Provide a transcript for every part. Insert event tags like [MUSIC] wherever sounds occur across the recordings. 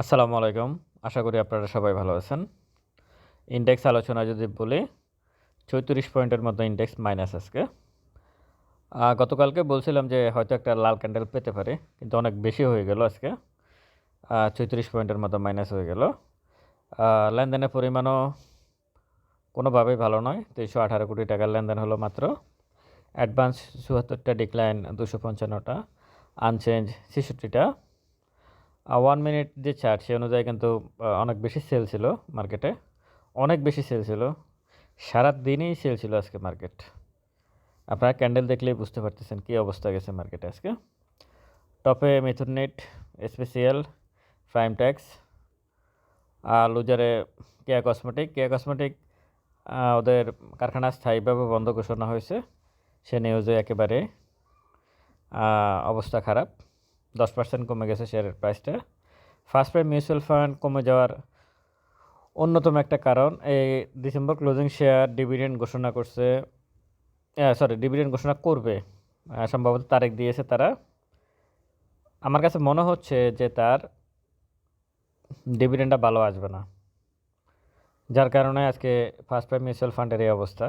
আসসালামু আলাইকুম। আশা করি আপনারা সবাই ভালো আছেন। ইন্ডেক্স আলোচনা যদি বলি, চৌত্রিশ পয়েন্টের মতো ইন্ডেক্স মাইনাস আজকে। গতকালকে বলছিলাম যে হয়তো একটা লাল ক্যান্ডেল পেতে পারে, কিন্তু অনেক বেশি হয়ে গেল আজকে। চৌত্রিশ পয়েন্টের মতো মাইনাস হয়ে গেল। লেনদেনের পরিমাণও কোনোভাবেই ভালো নয় তিনশো আঠারো কোটি টাকার লেনদেন হলো মাত্র। অ্যাডভান্স চুয়াত্তরটা ডিক্লাইন দুশো পঞ্চান্নটা আনচেঞ্জ ছেষট্টিটা। ওয়ান মিনিট যে চার্ট সে অনুযায়ী কিন্তু অনেক বেশি সেল ছিল মার্কেটে অনেক বেশি সেল ছিল। সারা দিনই সেল ছিল আজকে মার্কেট আপনারা ক্যান্ডেল দেখলেই বুঝতে পারতেছেন কী অবস্থা গেছে মার্কেটে আজকে। টপে Mithun net special prime tax আর লুজারে কেয়া কসমেটিক কেয়া কসমেটিক ওদের কারখানা স্থায়ীভাবে বন্ধ ঘোষণা হয়েছে। সে নিউজে একেবারে অবস্থা খারাপ। দশ পার্সেন্ট কমে গেছে শেয়ারের প্রাইসটা ফার্স্ট প্রাইম মিউচুয়াল ফান্ড কমে যাওয়ার অন্যতম একটা কারণ, এই ডিসেম্বর ক্লোজিং শেয়ার ডিভিডেন্ড ঘোষণা করছে সরি ডিভিডেন্ড ঘোষণা করবে সম্ভবত তারিখ দিয়েছে তারা। আমার কাছে মনে হচ্ছে যে তার ডিভিডেন্ডটা ভালো আসবে না। যার কারণে আজকে ফার্স্ট প্রাইম মিউচুয়াল ফান্ডের এই অবস্থা।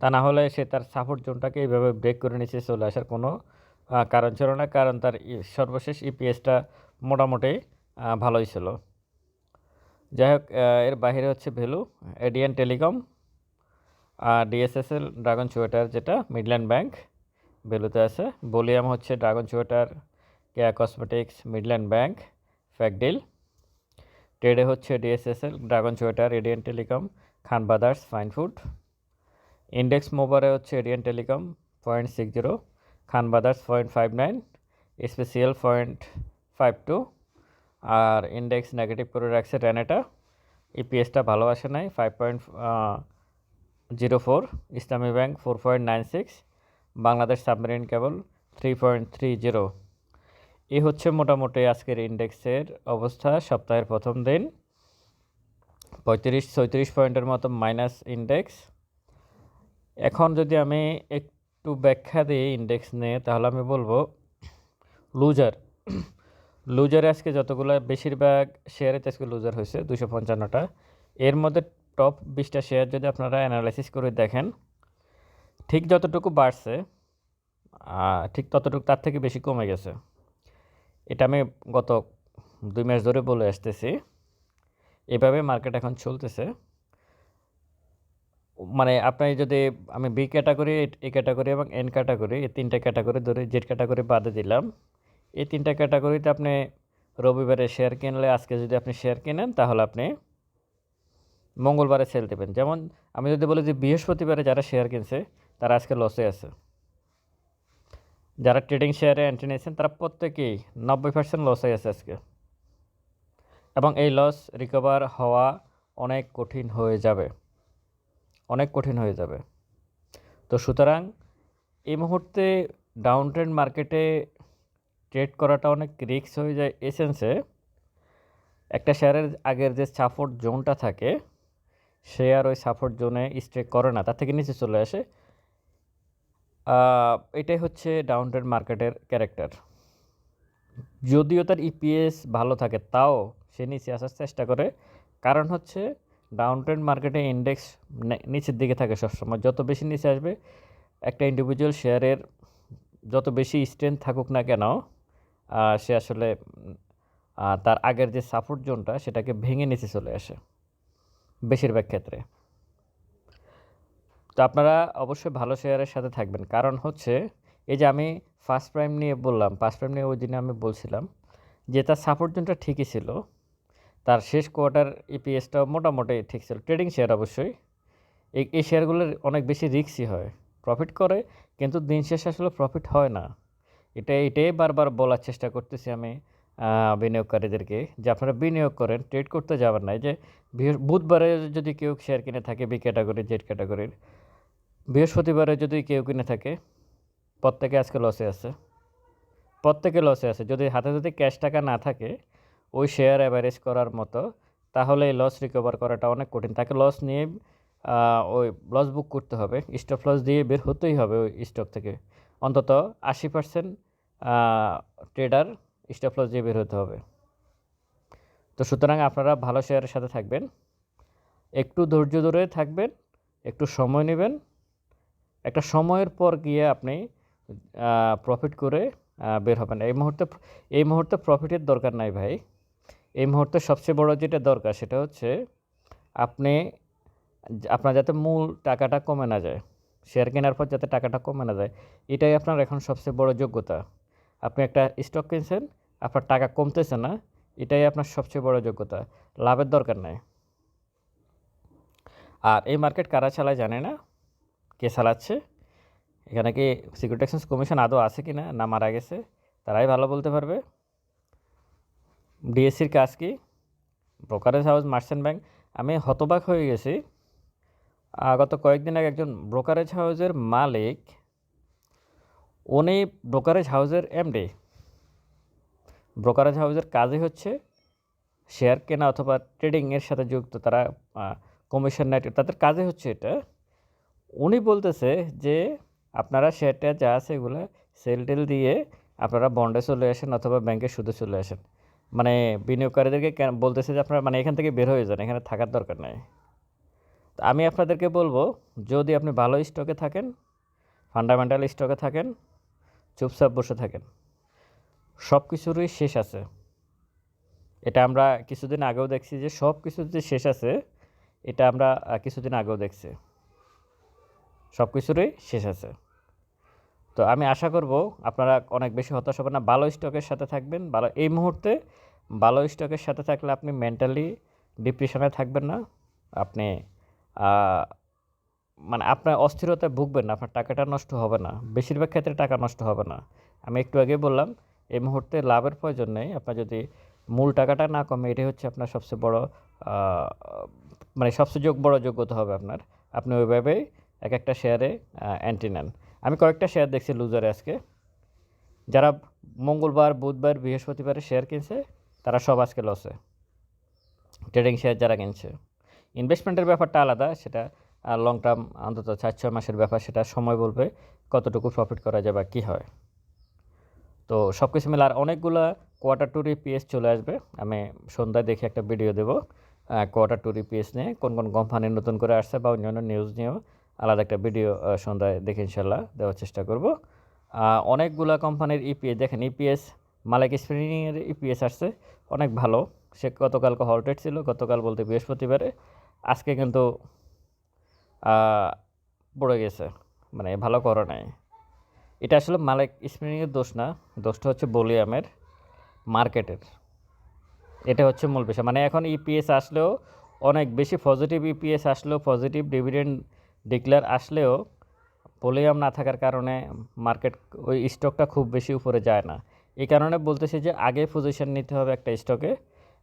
তা না হলে সে তার সাপোর্ট জোনটাকে এইভাবে ব্রেক করে নিচে চলে আসার কোনো কারণ ছিল না, কারণ তার সর্বশেষ ইপিএসটা মোটামুটি ভালোই ছিল। যাই হোক এর বাইরে হচ্ছে ভ্যালু এডিয়ান টেলিকম, আর ডিএসএসএল ড্রাগন চুয়েটার যেটা, মিডল্যান্ড ব্যাংক, ভ্যালুতে আছে। বলিয়াম হচ্ছে dragon sweater, Keya cosmetics, Midland bank, ফ্যাকডিল। ট্রেডে হচ্ছে DSSL dragon sweater ADN telecom, Khan brothers, fine food. Index মোবারে হচ্ছে ADN telecom, point six zero. Khan brothers point five nine special point five two আর index negative করে রাখছে রেনেটা ইপিএসটা ভালো আসে নাই five point zero four Islami bank four point nine six Bangladesh submarine cable three point three zero এই হচ্ছে মোটামুটি আজকের ইন্ডেক্সের অবস্থা, সপ্তাহের প্রথম দিন। পঁয়ত্রিশ, ছয়ত্রিশ পয়েন্টের মতো মাইনাস ইন্ডেক্স এখন যদি আমি একটু ব্যাখ্যা দিই ইন্ডেক্স নিয়ে, তাহলে আমি বলব লুজার লুজারে আজকে যতগুলো, বেশিরভাগ শেয়ারে আজকে লুজার হয়েছে দুশো পঞ্চান্নটা। এর মধ্যে টপ বিশটা শেয়ার যদি আপনারা অ্যানালাইসিস করে দেখেন, ঠিক যতটুকু বাড়ছে ঠিক ততটুকু তার থেকে বেশি কমে গেছে। এটা আমি গত দুই মাস ধরে বলে আসতেছি। এভাবে মার্কেট এখন চলতেছে। মানে আপনি যদি আমি বি ক্যাটাগরি এ ক্যাটাগরি এবং এন ক্যাটাগরি এই তিনটা ক্যাটাগরি ধরে জেড ক্যাটাগরি বাদে দিলাম। এই তিনটা ক্যাটাগরিতে আপনি রবিবারে শেয়ার কিনলে, আজকে যদি আপনি শেয়ার কেনেন, তাহলে আপনি মঙ্গলবারে সেল দেবেন। যেমন আমি যদি বলি যে বৃহস্পতিবারে যারা শেয়ার কিনছে, তারা আজকে লসে আছে। যারা ট্রেডিং শেয়ারে এন্ট্রি নিয়েছেন, তারা প্রত্যেকেই নব্বই পার্সেন্ট লসে আছে আজকে। এবং এই লস রিকভার হওয়া অনেক কঠিন হয়ে যাবে। অনেক কঠিন হয়ে যাবে। তো সুতরাং এই মুহূর্তে ডাউন ট্রেন্ড মার্কেটে ট্রেড করাটা অনেক রিস্ক হয়ে যায় এসেন্সে একটা শেয়ারের আগের যে সাপোর্ট জোনটা থাকে, সে আর ওই সাপোর্ট জোনে স্টে করে না, তার থেকে নিচে চলে আসে। এটাই হচ্ছে ডাউন ট্রেন্ড মার্কেটের ক্যারেক্টার যদিও তার ইপিএস ভালো থাকে, তাও সে নিচে আসার চেষ্টা করে। কারণ হচ্ছে ডাউন ট্রেন্ড মার্কেটে ইন্ডেক্স নিচের দিকে থাকে সবসময়। যত বেশি নিচে আসবে, একটা ইন্ডিভিজুয়াল শেয়ারের যত বেশি স্ট্রেংথ থাকুক না কেন সে আসলে তার আগের যে সাপোর্ট জোনটা সেটাকে ভেঙে নিচে চলে আসে বেশিরভাগ ক্ষেত্রে। তো আপনারা অবশ্যই ভালো শেয়ারের সাথে থাকবেন। কারণ হচ্ছে, এই যে আমি ফার্স্ট প্রাইম নিয়ে বললাম ফার্স্ট প্রাইম নিয়ে ওই দিনে আমি বলছিলাম যে তার সাপোর্ট জোনটা ঠিকই ছিল তার শেষ কোয়ার্টার ইপিএসটাও মোটামুটি ঠিক ছিল। ট্রেডিং শেয়ার অবশ্যই। এই শেয়ারগুলোর অনেক বেশি রিস্কই হয়। প্রফিট করে, কিন্তু দিন শেষে আসলে প্রফিট হয় না। এটা, এটাই বারবার বলার চেষ্টা করতেছি আমি বিনিয়োগকারীদেরকে যে আপনারা বিনিয়োগ করেন ট্রেড করতে যাবেন না। যে বুধবারে যদি কেউ শেয়ার কিনে থাকে বি ক্যাটাগরি জেড ক্যাটাগরির বৃহস্পতিবারে যদি কেউ কিনে থাকে, প্রত্যেকে আজকে লসে আছে। প্রত্যেকে লসে আছে। যদি হাতে যদি ক্যাশ টাকা না থাকে ওই শেয়ার অ্যাভারেজ করার মতো তাহলে এই লস রিকভার করাটা অনেক কঠিন। তাকে লস নিয়ে ওই লস বুক করতে হবে। স্টপ লস দিয়ে বের হতেই হবে ওই স্টক থেকে। অন্তত আশি পার্সেন্ট ট্রেডার স্টপ লস দিয়ে বের হতে হবে। তো সুতরাং আপনারা ভালো শেয়ারের সাথে থাকবেন। একটু ধৈর্য ধরে থাকবেন, একটু সময় নেবেন। একটা সময়ের পর গিয়ে আপনি প্রফিট করে বের হবেন। এই মুহূর্তে এই মুহূর্তে প্রফিটের দরকার নাই ভাই। এই মুহূর্তে সবচেয়ে বড় যেটা দরকার সেটা হচ্ছে আপনি আপনার যাতে মূল টাকাটা কমে না যায়, শেয়ার কেনার পর যাতে টাকাটা কমে না যায়, এটাই আপনার এখন সবচেয়ে বড় যোগ্যতা। আপনি একটা স্টক কিনছেন, আপনার টাকা কমতেছে না, এটাই আপনার সবচেয়ে বড় যোগ্যতা, লাভের দরকার নাই। আর এই মার্কেট কারা চালায় জানে না, কে চালাচ্ছে, এখানে কি সিকিউরিটি এক্সচেঞ্জ কমিশন আদৌ আছে কি না না মারা গেছে, তারাই ভালো বলতে পারবে। ডিএসসির কাজ কি? ব্রোকারেজ হাউস মার্চেন্ট ব্যাংক আমি হতবাক হয়ে গেছি। গত কয়েকদিন আগে একজন ব্রোকারেজ হাউসের মালিক, উনি ব্রোকারেজ হাউসের এমডি ব্রোকারেজ হাউসের কাজই হচ্ছে শেয়ার কেনা অথবা ট্রেডিংয়ের সাথে যুক্ত। তারা কমিশন নেয়। তাদের কাজই হচ্ছে এটা। উনি বলতেছে যে, আপনারা শেয়ারটা যা আছে এগুলো সেল টেল দিয়ে আপনারা বন্ডে চলে আসেন অথবা ব্যাংকে সুদে চলে আসেন। মানে বিনিয়োগকারীদেরকে বলতেছে যে আপনারা মানে এখান থেকে বের হয়ে যান, এখানে থাকার দরকার নাই। তো আমি আপনাদেরকে বলব, যদি আপনি ভালো স্টকে থাকেন ফান্ডামেন্টাল স্টকে থাকেন, চুপচাপ বসে থাকেন সব কিছুরই শেষ আছে। এটা আমরা কিছুদিন আগেও দেখছি যে সব কিছুর যে শেষ আছে, এটা আমরা কিছুদিন আগেও দেখছি। সব কিছুরই শেষ আছে। তো আমি আশা করব আপনারা অনেক বেশি হতাশ হবেন না। ভালো স্টকের সাথে থাকবেন। ভালো, এই মুহূর্তে ভালো স্টকের সাথে থাকলে আপনি মেন্টালি ডিপ্রেশনে থাকবেন না। আপনি মানে আপনার অস্থিরতায় ভুগবেন না। আপনার টাকাটা নষ্ট হবে না। বেশিরভাগ ক্ষেত্রে টাকা নষ্ট হবে না। আমি একটু আগে বললাম, এই মুহূর্তে লাভের প্রয়োজন নেই। আপনার যদি মূল টাকাটা না কমে, এটাই হচ্ছে আপনার সবচেয়ে বড় মানে সবচেয়ে যোগ, বড় যোগ্যতা হবে আপনার। আপনি ওইভাবেই এক একটা শেয়ারে অ্যান্টি নেন। আমি কয়েকটা শেয়ার দেখছি লুজারে আজকে। যারা মঙ্গলবার, বুধবার, বৃহস্পতিবারে শেয়ার কিনছে, তারা সব আজকে লসে ট্রেডিং শেয়ার যারা কিনছে। ইনভেস্টমেন্টের ব্যাপারটা আলাদা, সেটা লং টার্ম অন্তত চার, ছয় মাসের ব্যাপার, সেটা সময় বলবে কতটুকু প্রফিট করা যায় বা কী হয়। তো সব কিছু মিলে আর অনেকগুলো কোয়ার্টার টু পিএস চলে আসবে। আমি সন্ধ্যায় দেখে একটা ভিডিও দেবো কোয়ার্টার টু পিএস নিয়ে, কোন কোন কোম্পানি নতুন করে আসছে বা অন্যান্য নিউজ নিয়েও। আলাদা একটা ভিডিও সন্ধ্যায় দেখে ইনশাল্লাহ দেওয়ার চেষ্টা করব। অনেকগুলা কোম্পানির ইপিএস দেখেন ইপিএস মালিক স্প্রিংয়ের ইপিএস আসছে, অনেক ভালো। সে গতকালকে হলটেড ছিল, গতকাল বলতে বৃহস্পতিবারে। আজকে কিন্তু পড়ে গেছে মানে ভালো করে নাই। এটা আসলে মালিক স্প্রিংয়ের দোষ না, দোষটা হচ্ছে বলিয়ামের মার্কেটের। এটা হচ্ছে মূল বিষয়। মানে এখন ইপিএস আসলেও অনেক বেশি পজিটিভ ইপিএস আসলেও পজিটিভ ডিভিডেন্ড ডিক্লেয়ার আসলেও ভলিউম না থাকার কারণে মার্কেট ওই স্টকটা খুব বেশি উপরে যায় না। এই কারণে বলতেছি যে আগে পজিশন নিতে হবে একটা স্টকে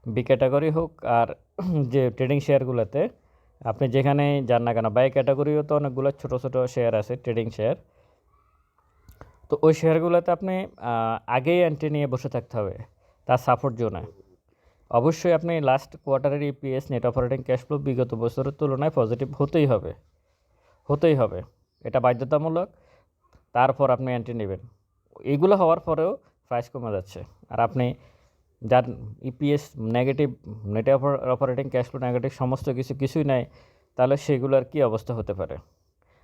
বি ক্যাটাগরি হোক আর [CLEARS THROAT] যে ট্রেডিং শেয়ারগুলোতে আপনি যেখানে যান না কেন বাই ক্যাটাগরিও তো অনেকগুলো ছোটো ছোটো শেয়ার আছে ট্রেডিং শেয়ার তো ওই শেয়ারগুলোতে আপনি আগেই এন্ট্রি নিয়ে বসে থাকতে হবে, তার সাপোর্ট জোনে। অবশ্যই আপনি last কোয়ার্টারের EPS net operating cash flow বিগত বছরের তুলনায় পজিটিভ হতেই হবে। হতেই হবে। এটা বাধ্যতামূলক। তারপর আপনি এন্ট্রি নেবেন। এইগুলো হওয়ার পরেও প্রাইস কমে যাচ্ছে। আর আপনি যার EPS negative net operating cash flow negative সমস্ত কিছু, কিছুই নাই, তাহলে সেগুলোর কী অবস্থা হতে পারে?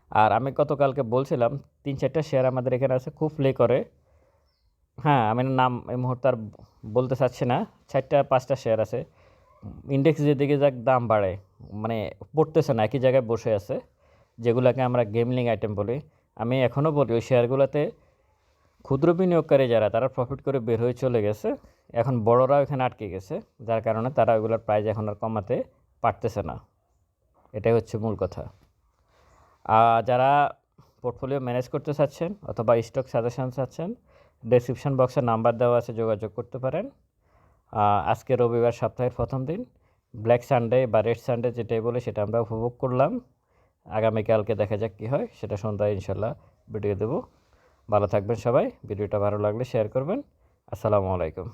আর আমি গতকালকে বলছিলাম, তিন চারটা শেয়ার আমাদের এখানে আছে, খুব প্লে করে। হ্যাঁ আমি নাম এই মুহূর্তে আর বলতে চাচ্ছি না। চারটা, পাঁচটা শেয়ার আছে। ইন্ডেক্স যেদিকে যাক দাম বাড়ে। মানে পড়তেছে না, একই জায়গায় বসে আছে। যেগুলোকে আমরা গেমলিং আইটেম বলি, আমি এখনও বলি ওই শেয়ারগুলোতে ক্ষুদ্র বিনিয়োগকারী যারা, তারা প্রফিট করে বের হয়ে চলে গেছে। এখন বড়রা এখানে আটকে গেছে, যার কারণে তারা ওইগুলোর প্রাইস এখন আর কমাতে পারতেছে না। এটাই হচ্ছে মূল কথা। যারা পোর্টফোলিও ম্যানেজ করতে চাচ্ছেন অথবা স্টক সাজেশন চাচ্ছেন ডেসক্রিপশন বক্সে নাম্বার দেওয়া আছে, যোগাযোগ করতে পারেন। আজকে রবিবার সপ্তাহের প্রথম দিন ব্ল্যাক সানডে বা রেড সানডে যেটাই বলে সেটা আমরা উপভোগ করলাম। আগামীকালকে দেখা যাক কী হয়, সেটা সন্ধ্যায় ইনশাল্লাহ ভিডিও দেবো। ভালো থাকবেন সবাই ভিডিওটা ভালো লাগলে শেয়ার করবেন। আসসালামু আলাইকুম।